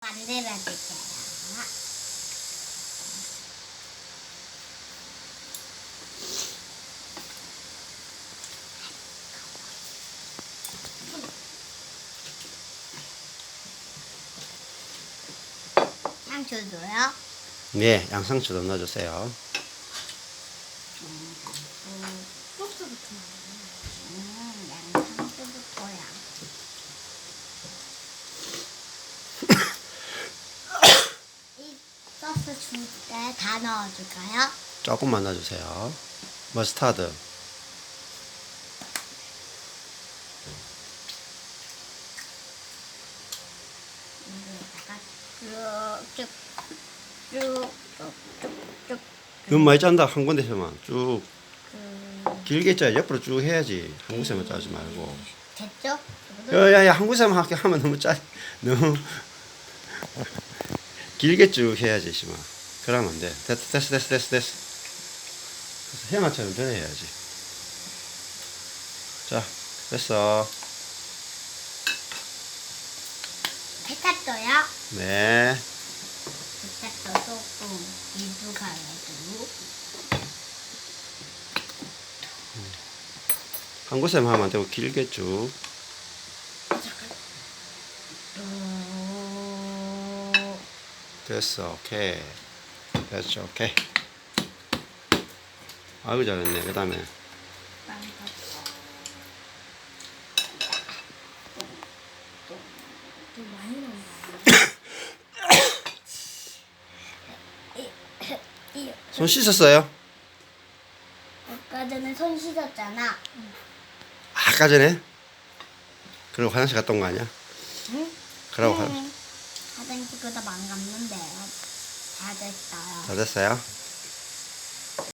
만들어줄게요. 상추도요? 네, 양상추도 넣어주세요. 소스부터 음, 양상추부터야. 이 소스 줄 때 다 넣어줄까요? 조금만 넣어주세요. 머스타드. 너무 많이 짠다. 한 군데서만 쭉그 길게 짜야 옆으로 쭉 해야지. 한 곳에만 짜지 말고. 됐죠? 야야야 한 하게 하면 너무 짜 너무 길게 쭉 해야지 심아. 그러면 안 돼. 됐어 됐어 됐어 됐어 됐어. 그래서 해마처럼 변해야지. 자 됐어. 페타토요? 네. 페타토 소금 일부 가가지고 한 곳에만 하면 안 되고 길게 쭉. 또 됐어 오케이 됐죠 오케이 아이고 잘했네 그 다음에 손 씻었어요? 아까 전에 손 씻었잖아. 아까 전에 그리고 화장실 온거 아니야? 응? 그러고 화- 응. 화장실 그다 망갔는데요. 다 됐어요. 다 됐어요?